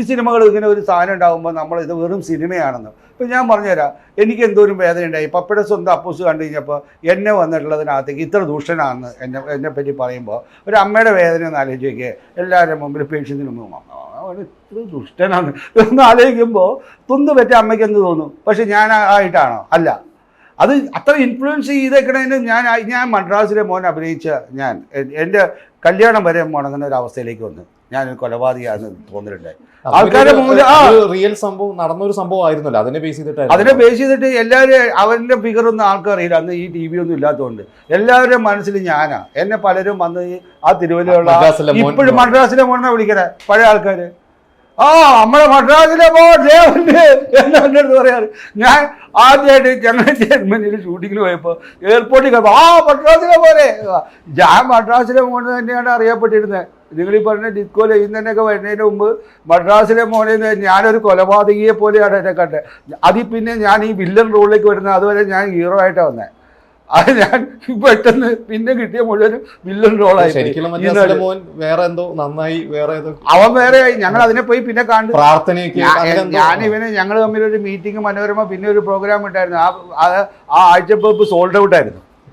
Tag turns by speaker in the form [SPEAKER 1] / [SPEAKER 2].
[SPEAKER 1] ഈ സിനിമകൾ ഇങ്ങനെ ഒരു സാധനം ഉണ്ടാകുമ്പോൾ നമ്മൾ ഇത് വെറും സിനിമയാണെന്ന്. ഇപ്പം ഞാൻ പറഞ്ഞുതരാം എനിക്ക് എന്തോരം വേദന ഉണ്ടായി പപ്പയുടെ സ്വന്തം അപ്പൂസ് കണ്ടു കഴിഞ്ഞപ്പോൾ എന്നെ വന്നിട്ടുള്ളതിനകത്തേക്ക് ഇത്ര ദുഷ്ടനാണെന്ന് എന്നെ എന്നെ പറ്റി പറയുമ്പോൾ ഒരു അമ്മയുടെ വേദന ഒന്ന് ആലോചിച്ച് എല്ലാവരുടെ മുമ്പിൽ പേഷ്യൻസിന് മുമ്പ് ഇത്ര ദുഷ്ടനാണ്. എന്ന് ആലോചിക്കുമ്പോൾ തുന്ത് പറ്റ അമ്മയ്ക്ക് എന്ത് തോന്നും? പക്ഷെ ഞാൻ ആയിട്ടാണോ? അല്ല. അത് അത്ര ഇൻഫ്ലുവൻസ് ചെയ്തേക്കണതിന് ഞാൻ ഞാൻ മദ്രാസിലെ മോൻ അഭിനയിച്ച ഞാൻ എന്റെ കല്യാണം വരെ മുടങ്ങുന്ന ഒരു അവസ്ഥയിലേക്ക് വന്നു. ഞാനൊരു കൊലപാതകയാണെന്ന് തോന്നിയിട്ടുണ്ട് ആൾക്കാരുടെ മുമ്പിൽ ആ.
[SPEAKER 2] റിയൽ സംഭവം നടന്ന ഒരു സംഭവം ആയിരുന്നല്ലോ. അതിനെ ബേസ്
[SPEAKER 1] അതിനെ ബേസ് ചെയ്തിട്ട് എല്ലാവരും അവരുടെ ഫിഗറൊന്നും ആൾക്കറിയില്ല അന്ന് ഈ ടി വി ഒന്നും ഇല്ലാത്തതുകൊണ്ട്. എല്ലാവരുടെ മനസ്സിൽ ഞാനാ. എന്നെ പലരും വന്ന് ആ തിരുവല്ലയുള്ള ഇപ്പോഴും മദ്രാസിലെ മോനെ വിളിക്കണേ. പഴയ ആൾക്കാര്. ആ നമ്മളെ മദ്രാസിലെ മോൻ ദേവന്റെ എന്ന് എന്റെ അടുത്ത് പറയാറ്. ഞാൻ ആദ്യമായിട്ട് ഞങ്ങൾ ജർമ്മനിയിൽ ഷൂട്ടിങ്ങിന് പോയപ്പോൾ എയർപോർട്ടിൽ കയറുമ്പോൾ ആ മദ്രാസിലെ പോലെ ഞാൻ മദ്രാസിലെ മോനെ തന്നെയാണ് അറിയപ്പെട്ടിരുന്നത്. നിങ്ങൾ ഈ പറഞ്ഞ തന്നെ ഇന്നൊക്കെ വരുന്നതിന് മുമ്പ് മദ്രാസിലെ മോനെ ഞാനൊരു കൊലപാതകിയെ പോലെയാണ് എന്നെ കണ്ടത്. അതിൽ പിന്നെ ഞാൻ ഈ വില്ലൻ റോളിലേക്ക് വരുന്നത് അതുവരെ ഞാൻ ഹീറോ ആയിട്ടാണ് വന്നത് അത് ഞാൻ പെട്ടെന്ന് പിന്നെ കിട്ടിയ മുഴുവനും വില്ലൻ റോളായി
[SPEAKER 2] വേറെ എന്തോ നന്നായി വേറെ
[SPEAKER 1] അവൻ വേറെ ഞങ്ങൾ അതിനെ പോയി പിന്നെ കണ്ടു
[SPEAKER 2] പ്രാർത്ഥനയൊക്കെ
[SPEAKER 1] ഞാൻ ഇവനെ ഞങ്ങൾ തമ്മിൽ ഒരു മീറ്റിംഗ് മനോരമ പിന്നെ ഒരു പ്രോഗ്രാം ഉണ്ടായിരുന്നു. ആ ആ- ആഴ്ച സോൾഡ് ഔട്ട് ആയിരുന്നു.